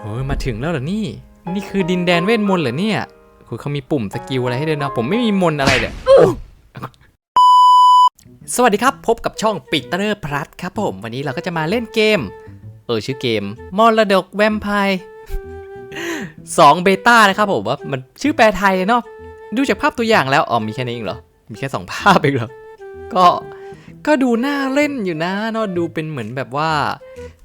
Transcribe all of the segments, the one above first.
โอ้ยมาถึงแล้วเหรอนี่ นี่คือดินแดนเวทมนต์เหรอเนี่ยคุณเขามีปุ่มสกิลอะไรให้เดินนะผมไม่มีมนต์อะไรเลยโอ้สวัสดีครับ พบกับช่องปิดเตอร์พลัสครับผมวันนี้เราก็จะมาเล่นเกม เออชื่อเกมมรดกแวมไพร์สองเบต้านะครับผมว่ามันชื่อแปลไทยเนาะดูจากภาพตัวอย่างแล้วอ๋อมีแค่นี้เองเหรอ มีแค่สองภาพเองเหรอ ก็ก็ดูน่าเล่นอยู่นะเนาะดูเป็นเหมือนแบบว่า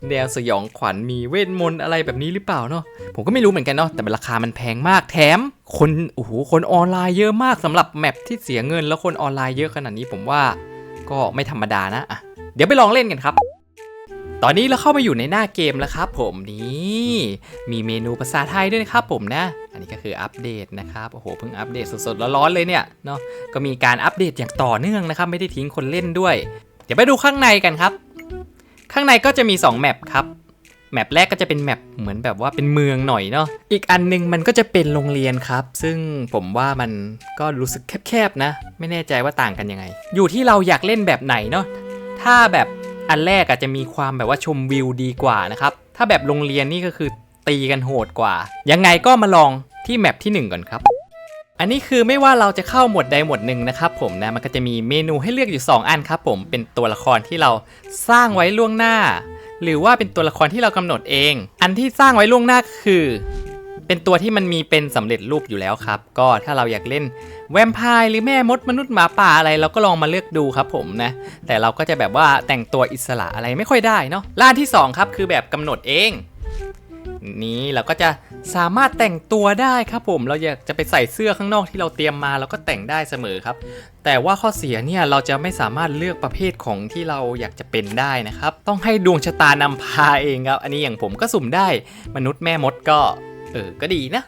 แนวสยองขวัญมีเวทมนต์อะไรแบบนี้หรือเปล่าเนาะผมก็ไม่รู้เหมือนกันเนาะแต่ราคามันแพงมากแถม คนโอ้โหคนออนไลน์เยอะมากสำหรับแมปที่เสียเงินแล้วคนออนไลน์เยอะขนาดนี้ผมว่าก็ไม่ธรรมดานะอะเดี๋ยวไปลองเล่นกันครับ ตอนนี้เราเข้ามาอยู่ในหน้าเกมแล้วครับผมนี่มีเมนูภาษาไทยด้วยนะครับผมนะ อันนี้ก็คืออัปเดตนะครับโอ้โหเพิ่งอัปเดตสดๆร้อนๆเลยเนี่ยเนาะก็มีการอัปเดตอย่างต่อเนื่องนะครับไม่ได้ทิ้งคนเล่นด้วย เดี๋ยวไปดูข้างในกันครับ ข้างในก็จะมี 2 แมปครับแมปแรกก็จะเป็นแมปเหมือนแบบว่าเป็นเมืองหน่อยเนาะ อีกอันหนึงมันก็จะเป็นโรงเรียนครับ ซึ่งผมว่ามันก็รู้สึกแคบๆนะ ไม่แน่ใจว่าต่างกันยังไง อยู่ที่เราอยากเล่นแบบไหนเนาะ ถ้าแบบอันแรกอาจจะมีความแบบว่าชมวิวดีกว่านะครับ ถ้าแบบโรงเรียนนี่ก็คือตีกันโหดกว่า ยังไงก็มาลองที่แมปที่หนึ่งก่อนครับ อันนี้คือไม่ว่าเราจะเข้าหมวดใดหมวดหนึ่งนะครับผมนะมันก็จะมีเมนูให้เลือกอยู่ 2 อันครับผมเป็นตัวละครที่เราสร้างไว้ล่วงหน้า หรือว่าเป็นตัวละครที่เรากำหนดเอง อันที่สร้างไว้ล่วงหน้าคือ เป็นตัวที่มันมีเป็นสำเร็จรูปอยู่แล้วครับ ก็ถ้าเราอยากเล่นแวมไพร์หรือแม่มดมนุษย์หมาป่าอะไรเราก็ลองมาเลือกดูครับผมนะ แต่เราก็จะแบบว่าแต่งตัวอิสระอะไรไม่ค่อยได้เนาะล่านที่สองครับคือแบบกำหนดเอง นี้เราก็จะสามารถแต่งตัวได้ครับผมเราอยากจะไปใส่เสื้อข้างนอกที่เราเตรียมมาเราก็แต่งได้เสมอครับ แต่ว่าข้อเสียเนี่ยเราจะไม่สามารถเลือกประเภทของที่เราอยากจะเป็นได้นะครับ ต้องให้ดวงชะตานำพาเองครับ อันนี้อย่างผมก็สุ่มได้มนุษย์แม่มดก็เออก็ดีนะ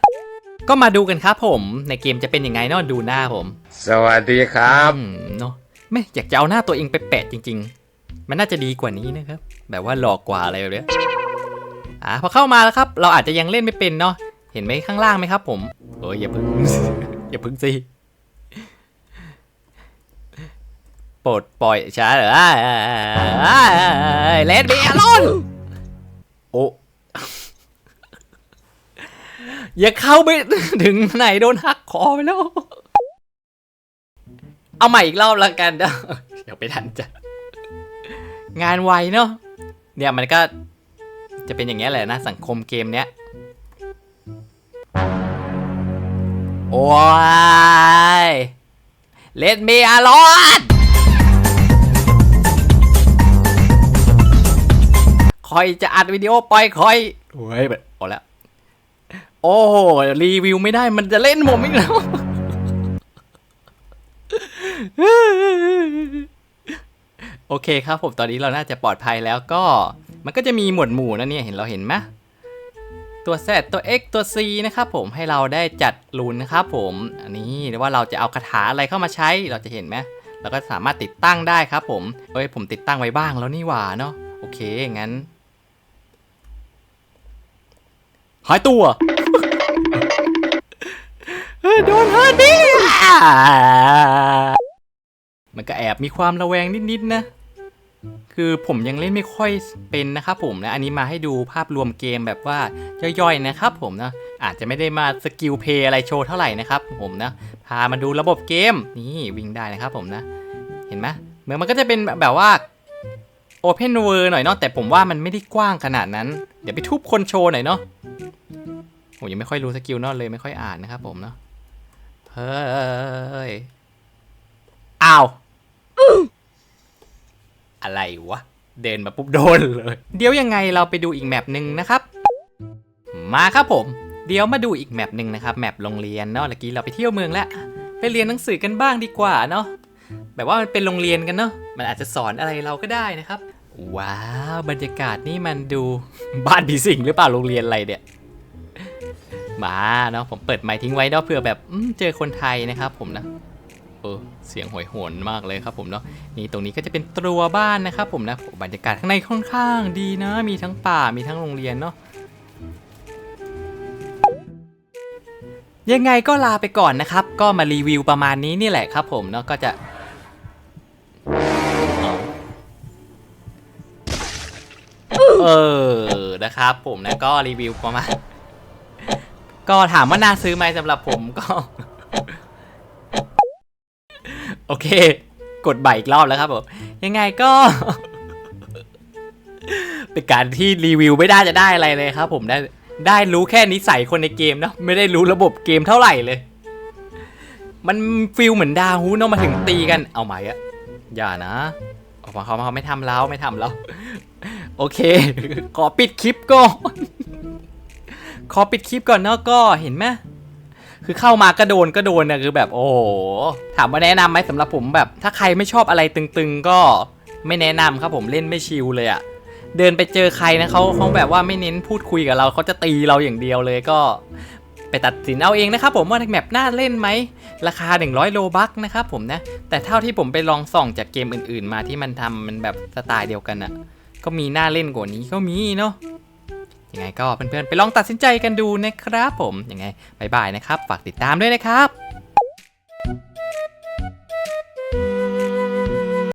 ก็มาดูกันครับผมในเกมจะเป็นยังไงเนาะดูหน้าผม สวัสดีครับอืมเนาะไม่อยากจะเอาหน้าตัวเองไปแปะจริง ๆ มันน่าจะดีกว่านี้นะครับ แบบว่าหลอกกว่าอะไรแบบเนี้ย อ่าพอเข้ามาแล้วครับ เราอาจจะยังเล่นไม่เป็นเนาะเห็นไหมข้างล่างไหมครับ ผมโอ้ยอย่าพึ่งอย่าพึ่งสิโปรดปล่อยช้าเหรอเลดเบีอลอนโอ้อย่าเข้าไปถึงไหนโดนหักคอไปแล้ว เอาใหม่อีกรอบแล้วกันเด้อเดี๋ยวไปทันจ้ะงานไวเนาะเนี่ยมันก็ จะเป็นอย่างเงี้ยแหละนะสังคมเกมเนี้ยโอ้ยเลดมีอารอนคอยจะอัดวิดีโอปล่อยคอยโอ้ยแบบเอาแล้ว โอ้โหรีวิวไม่ได้มันจะเล่นผมอีกแล้วโอเคครับผมตอนนี้เราน่าจะปลอดภัยแล้วก็ มันก็จะมีหมวดหมู่นะเนี่ยเห็นเราเห็นไหมตัว Z ตัว X ตัว C นะครับผมให้เราได้จัดรูนนะครับผมอันนี้หรือว่าเราจะเอาคาถาอะไรเข้ามาใช้เราจะเห็นไหมเราก็สามารถติดตั้งได้ครับผมเฮ้ยผมติดตั้งไว้บ้างแล้วนี่หว่าเนาะโอเคงั้นหายตัวโดนฮาร์ดี้มันก็แอบมีความระแวงนิดๆนะ คือผมยังเล่นไม่ค่อยเป็นนะครับผมนะ อันนี้มาให้ดูภาพรวมเกมแบบว่าย่อยๆนะครับผมนะ อาจจะไม่ได้มาสกิลเพย์อะไรโชว์เท่าไหร่นะครับผมนะ พามาดูระบบเกม นี่วิ่งได้นะครับผมนะ เห็นไหมเหมือนมันก็จะเป็นแบบว่า Open World หน่อยเนาะ แต่ผมว่ามันไม่ได้กว้างขนาดนั้น เดี๋ยวไปทุบคนโชว์หน่อยเนาะ ผมยังไม่ค่อยรู้สกิลเนอะเลยไม่ค่อยอ่านนะครับผมเนาะ เฮ้ย อ้าว อะไรวะ เดินมาปุ๊บโดนเลย เดี๋ยวยังไงเราไปดูอีกแมปหนึ่งนะครับ มาครับผม เดี๋ยวมาดูอีกแมปหนึ่งนะครับ แมปโรงเรียนเนาะเมื่อกี้เราไปเที่ยวเมืองแล้ว ไปเรียนหนังสือกันบ้างดีกว่าเนาะ แบบว่ามันเป็นโรงเรียนกันเนาะ มันอาจจะสอนอะไรเราก็ได้นะครับ ว้าว บรรยากาศนี่มันดูบ้านผีสิงหรือเปล่าโรงเรียนอะไรเนี่ยมาเนาะผมเปิดไมค์ทิ้งไว้เนาะเผื่อแบบเจอคนไทยนะครับผมนะ ออเสียงโหวยหวนมากเลยครับผมเนาะนี่ตรงนี้ก็จะเป็นตัวบ้านนะครับผมนะบรรยากาศข้างในค่อนข้างดีนะ มีทั้งป่ามีทั้งโรงเรียนเนาะยังไงก็ลาไปก่อนนะครับ ก็มารีวิวประมาณนี้นี่แหละครับผมเนาะก็จะเอออได้นะครับ ผมนะก็รีวิวประมาณก็ถามว่าน่าซื้อไหมสำหรับผมก็ โอเค กดใบอีกรอบแล้วครับผม ยังไงก็ เป็นการที่รีวิวไม่ได้จะได้อะไรเลยครับ ผมได้ได้รู้แค่นิสัยคนในเกมเนาะไม่ได้รู้ระบบเกมเท่าไหร่เลย มันฟิลเหมือนดาฮูเนาะมาถึงตีกันเอาไหมอะอย่านะออกมาเขาเขาไม่ทำแล้วไม่ทำแล้ว โอเค ขอปิดคลิปก่อน ขอปิดคลิปก่อนเนาะก็เห็นไหม คือเข้ามาก็โดนก็โดนนะคือแบบโอ้โหถามว่าแนะนำไหมสำหรับผมแบบ ถ้าใครไม่ชอบอะไรตึงๆ ก็ไม่แนะนำครับผมเล่นไม่ชิลเลยอะเดินไปเจอใครนะเขาเขาแบบว่าไม่เน้นพูดคุยกับเราเขาจะตีเราอย่างเดียวเลยก็ ไปตัดสินเอาเองนะครับผมว่าแมปน่าเล่นไหมราคา 100 โลบัคนะครับผมนะ แต่เท่าที่ผมไปลองส่องจากเกมอื่น ๆ มาที่มันทำมันแบบสไตล์เดียวกันอะก็มีน่าเล่นกว่านี้ก็มีเนาะ ยังไงก็เพื่อนๆไปลองตัดสินใจกันดูนะครับผมยังไงบายบายนะครับ ฝากติดตามด้วยนะครับ